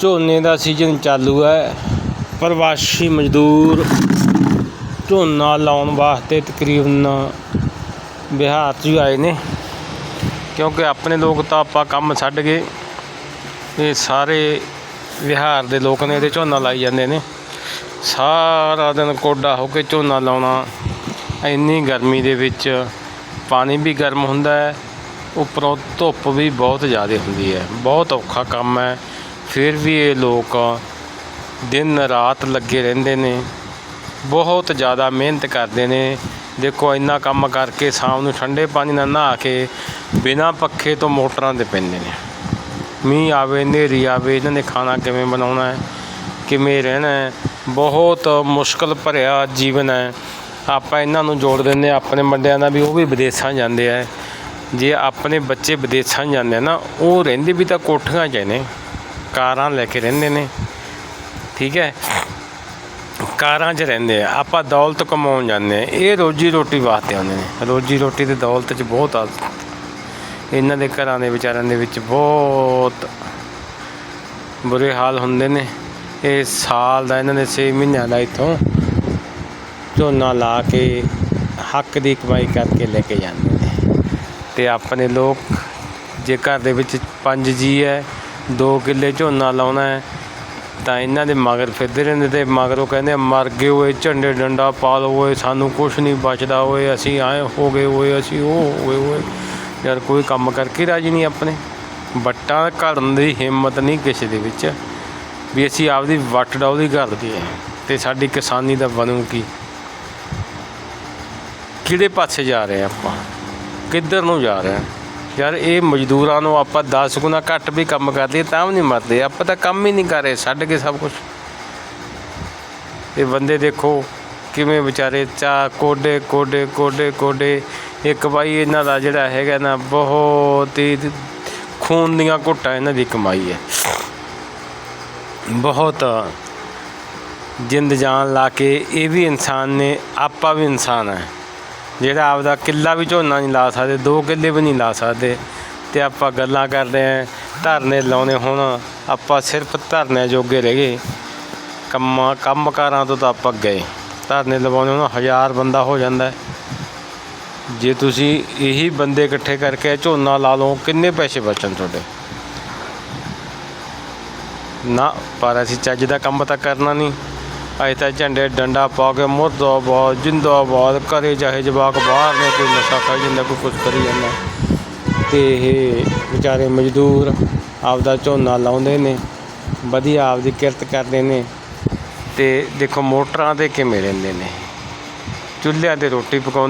ਝੋਨੇ ਦਾ ਸੀਜ਼ਨ ਚਾਲੂ ਹੈ। ਪ੍ਰਵਾਸੀ ਮਜ਼ਦੂਰ ਝੋਨਾ ਲਾਉਣ ਵਾਸਤੇ ਤਕਰੀਬਨ ਬਿਹਾਰ 'ਚ ਹੀ ਆਏ ਨੇ। ਕਿਉਂਕਿ ਆਪਣੇ ਲੋਕ ਤਾਂ ਆਪਾਂ ਕੰਮ ਛੱਡ ਗਏ। ਇਹ ਸਾਰੇ ਬਿਹਾਰ ਦੇ ਲੋਕ ਨੇ ਇਹਦੇ ਝੋਨਾ ਲਾਈ ਜਾਂਦੇ ਨੇ। ਸਾਰਾ ਦਿਨ ਕੋਡਾ ਹੋ ਕੇ ਝੋਨਾ ਲਾਉਣਾ। ਇੰਨੀ ਗਰਮੀ ਦੇ ਵਿੱਚ ਪਾਣੀ ਵੀ ਗਰਮ ਹੁੰਦਾ ਹੈ। ਉੱਪਰੋਂ ਧੁੱਪ ਵੀ ਬਹੁਤ ਜ਼ਿਆਦਾ ਹੁੰਦੀ ਹੈ। ਬਹੁਤ ਔਖਾ ਕੰਮ ਹੈ। ਫਿਰ ਵੀ ਇਹ ਲੋਕ ਦਿਨ ਰਾਤ ਲੱਗੇ ਰਹਿੰਦੇ ਨੇ। ਬਹੁਤ ਜ਼ਿਆਦਾ ਮਿਹਨਤ ਕਰਦੇ ਨੇ। ਦੇਖੋ ਇੰਨਾ ਕੰਮ ਕਰਕੇ ਸ਼ਾਮ ਨੂੰ ਠੰਡੇ ਪਾਣੀ ਨਾਲ ਨਹਾ ਕੇ ਬਿਨਾਂ ਪੱਖੇ ਤੋਂ ਮੋਟਰਾਂ ਦੇ ਪੈਂਦੇ ਨੇ। ਮੀਂਹ ਆਵੇ, ਹਨੇਰੀ ਆਵੇ, ਇਹਨਾਂ ਨੇ ਖਾਣਾ ਕਿਵੇਂ ਬਣਾਉਣਾ ਹੈ, ਕਿਵੇਂ ਰਹਿਣਾ ਹੈ, ਬਹੁਤ ਮੁਸ਼ਕਲ ਭਰਿਆ ਜੀਵਨ ਹੈ। ਆਪਾਂ ਇਹਨਾਂ ਨੂੰ ਜੋੜ ਦਿੰਦੇ ਹਾਂ, ਆਪਣੇ ਮੁੰਡਿਆਂ ਦਾ ਵੀ, ਉਹ ਵੀ ਵਿਦੇਸ਼ਾਂ ਜਾਂਦੇ ਆ ਜੇ ਆਪਣੇ ਬੱਚੇ ਵਿਦੇਸ਼ਾਂ ਜਾਂਦੇ ਆ ਨਾ, ਉਹ ਰਹਿੰਦੇ ਵੀ ਤਾਂ ਕੋਠੀਆਂ 'ਚ ਨੇ। ਕਾਰਾਂ ਲੈ ਕੇ ਰਹਿੰਦੇ ਨੇ। ਠੀਕ ਹੈ? ਕਾਰਾਂ 'ਚ ਰਹਿੰਦੇ ਆ। ਆਪਾਂ ਦੌਲਤ ਕਮਾਉਣ ਜਾਂਦੇ ਆ। ਇਹ ਰੋਜੀ ਰੋਟੀ ਵਾਸਤੇ ਆਉਂਦੇ ਨੇ। ਰੋਜੀ ਰੋਟੀ ਤੇ ਦੌਲਤ 'ਚ ਬਹੁਤ ਆ ਇਹਨਾਂ ਦੇ ਘਰਾਂ ਦੇ ਵਿਚਾਰਿਆਂ ਦੇ ਵਿੱਚ ਬਹੁਤ ਬੁਰੇ ਹਾਲ ਹੁੰਦੇ ਨੇ। ਇਹ ਸਾਲ ਦਾ ਇਹਨਾਂ ਨੇ 6 ਮਹੀਨਿਆਂ ਦਾ ਇੱਥੋਂ ਝੋਨਾ ਲਾ ਕੇ, ਹੱਕ ਦੀ ਕਮਾਈ ਕਰਕੇ ਲੈ ਕੇ ਜਾਂਦੇ ਨੇ। ਤੇ ਆਪਣੇ ਲੋਕ ਜੇ ਘਰ ਦੇ ਵਿੱਚ ਪੰਜ ਜੀ ਹੈ 2 ਕਿੱਲੇ ਝੋਨਾ ਲਾਉਣਾ ਹੈ, ਤਾਂ ਇਹਨਾਂ ਦੇ ਮਗਰ ਫਿਰਦੇ ਰਹਿੰਦੇ ਤੇ ਉਹ ਕਹਿੰਦੇ ਮਰ ਗਏ ਓਏ ਝੰਡੇ ਡੰਡਾ ਪਾ ਲਓ ਓਏ, ਸਾਨੂੰ ਕੁਛ ਨਹੀਂ ਬਚਦਾ ਓਏ, ਅਸੀਂ ਆਏ ਹੋ ਗਏ ਓਏ ਅਸੀਂ ਉਹ ਹੋ ਗਏ ਓਏ ਯਾਰ ਕੋਈ ਕੰਮ ਕਰਕੇ ਰਾਜੀ ਨਹੀਂ ਆਪਣੇ। ਵੱਟਾਂ ਘੜਨ ਦੀ ਹਿੰਮਤ ਨਹੀਂ ਕਿਸੇ ਦੇ ਵਿੱਚ। ਵੀ ਅਸੀਂ ਆਪਦੀ ਵੱਟ ਡਾਉਦੀ ਘਰ ਦੀ ਹੈ ਤੇ ਸਾਡੀ ਕਿਸਾਨੀ ਦਾ ਬਣੂ ਕੀ? ਕਿਹੜੇ ਪਾਸੇ ਜਾ ਰਹੇ ਹਾਂ ਆਪਾਂ? ਕਿੱਧਰ ਨੂੰ ਜਾ ਰਹੇ ਹਾਂ ਯਾਰ ਇਹ ਮਜ਼ਦੂਰਾਂ ਨੂੰ ਆਪਾਂ 10 ਗੁਣਾ ਘੱਟ ਵੀ ਕੰਮ ਕਰਦੇ, ਤਾਂ ਵੀ ਨਹੀਂ ਮਰਦੇ। ਆਪਾਂ ਤਾਂ ਕੰਮ ਹੀ ਨਹੀਂ ਕਰ ਰਹੇ, ਛੱਡ ਕੇ ਸਭ ਕੁਝ ਇਹ ਬੰਦੇ ਦੇਖੋ ਕਿਵੇਂ ਵਿਚਾਰੇ ਚਾ ਕੋਡੇ ਕੋਡੇ ਕੋਡੇ ਕੋਡੇ। ਇੱਕ ਬਾਈ ਇਹਨਾਂ ਦਾ ਜਿਹੜਾ ਹੈਗਾ ਨਾ, ਬਹੁਤ ਹੀ ਖੂਨ ਦੀਆਂ ਘੁੱਟਾਂ ਇਹਨਾਂ ਦੀ ਕਮਾਈ ਹੈ। ਬਹੁਤ ਜਿੰਦ ਜਾਨ ਲਾ ਕੇ ਇਹ ਵੀ ਇਨਸਾਨ ਨੇ, ਆਪਾਂ ਵੀ ਇਨਸਾਨ ਹੈ। ਜਿਹੜਾ ਆਪਦਾ ਕਿੱਲਾ ਵੀ ਝੋਨਾ ਨਹੀਂ ਲਾ ਸਕਦੇ, ਦੋ ਕਿੱਲੇ ਵੀ ਨਹੀਂ ਲਾ ਸਕਦੇ। ਤੇ ਆਪਾਂ ਗੱਲਾਂ ਕਰਦੇ ਆਂ ਧਰਨੇ ਲਾਉਣੇ ਹੁਣ, ਆਪਾਂ ਸਿਰਫ ਧਰਨੇ ਜੋਗੇ ਰਹਿ ਗਏ। ਕੰਮਾਂ, ਕੰਮਕਾਰਾਂ ਤੋਂ ਤਾਂ ਆਪਾਂ ਗਏ ਧਰਨੇ ਲਵਾਉਣੇ ਉਹਨਾਂ ਹਜ਼ਾਰ ਬੰਦਾ ਹੋ ਜਾਂਦਾ ਜੇ ਤੁਸੀਂ ਇਹੀ ਬੰਦੇ ਇਕੱਠੇ ਕਰਕੇ ਝੋਨਾ ਲਾ ਲਓ, ਕਿੰਨੇ ਪੈਸੇ ਬਚਣ ਤੁਹਾਡੇ? ਨਾ, ਪਰ ਅਸੀਂ ਚੱਜ ਦਾ ਕੰਮ ਤਾਂ ਕਰਨਾ ਨਹੀਂ। ਅਸੀਂ ਤਾਂ ਝੰਡੇ ਡੰਡਾ ਪਾ ਕੇ ਮੁਰਦਾਬਾਦ, ਜਿੰਦਾਬਾਦ ਕਰੇ ਚਾਹੇ ਜਵਾਕ ਬਾਹਰ ਨੇ, ਕੋਈ ਨਸ਼ਾ ਖਾਈ ਜਾਂਦਾ, ਕੋਈ ਕੁਛ ਕਰੀ ਜਾਂਦਾ। ਤੇ ਇਹ ਵਿਚਾਰੇ ਮਜ਼ਦੂਰ ਆਪਦਾ ਝੋਨਾ ਲਾਉਂਦੇ ਨੇ, ਵਧੀਆ ਆਪਦੀ ਕਿਰਤ ਕਰਦੇ ਨੇ। ਤੇ ਦੇਖੋ ਮੋਟਰਾਂ ਤੇ ਕਿਵੇਂ ਰਹਿੰਦੇ ਨੇ। ਚੁੱਲ੍ਹਿਆਂ ਤੇ ਰੋਟੀ ਪਕਾਉਂਦੇ